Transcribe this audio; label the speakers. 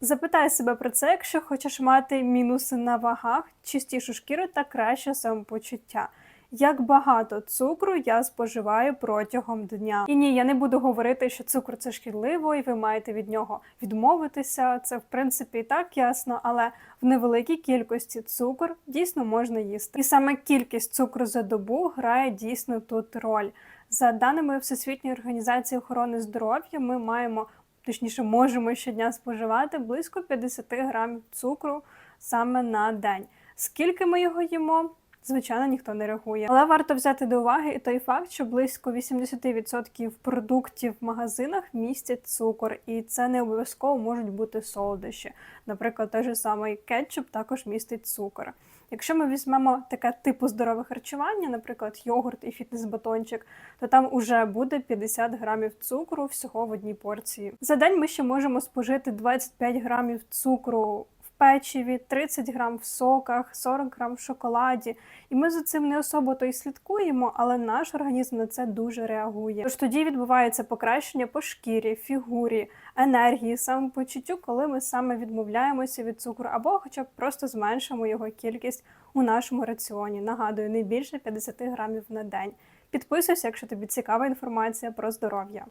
Speaker 1: Запитай себе про це, якщо хочеш мати мінуси на вагах, чистішу шкіру та краще самопочуття. Як багато цукру я споживаю протягом дня. І ні, я не буду говорити, що цукор це шкідливо, і ви маєте від нього відмовитися. Це в принципі і так ясно, але в невеликій кількості цукор дійсно можна їсти. І саме кількість цукру за добу грає дійсно тут роль. За даними Всесвітньої організації охорони здоров'я, ми маємо точніше можемо щодня споживати близько 50 грамів цукру саме на день. Скільки ми його їмо? Звичайно, ніхто не рахує. Але варто взяти до уваги і той факт, що близько 80% продуктів в магазинах містять цукор, і це не обов'язково можуть бути солодощі. Наприклад, той же самий кетчуп також містить цукор. Якщо ми візьмемо таке типу здорове харчування, наприклад, йогурт і фітнес-батончик, то там уже буде 50 грамів цукру всього в одній порції. За день ми ще можемо спожити 25 грамів цукру печиві, 30 грам в соках, 40 грам в шоколаді. І ми за цим не особо то й слідкуємо, але наш організм на це дуже реагує. Тож тоді відбувається покращення по шкірі, фігурі, енергії, самопочуттю, коли ми саме відмовляємося від цукру, або хоча б просто зменшимо його кількість у нашому раціоні. Нагадую, не більше 50 грамів на день. Підписуйся, якщо тобі цікава інформація про здоров'я.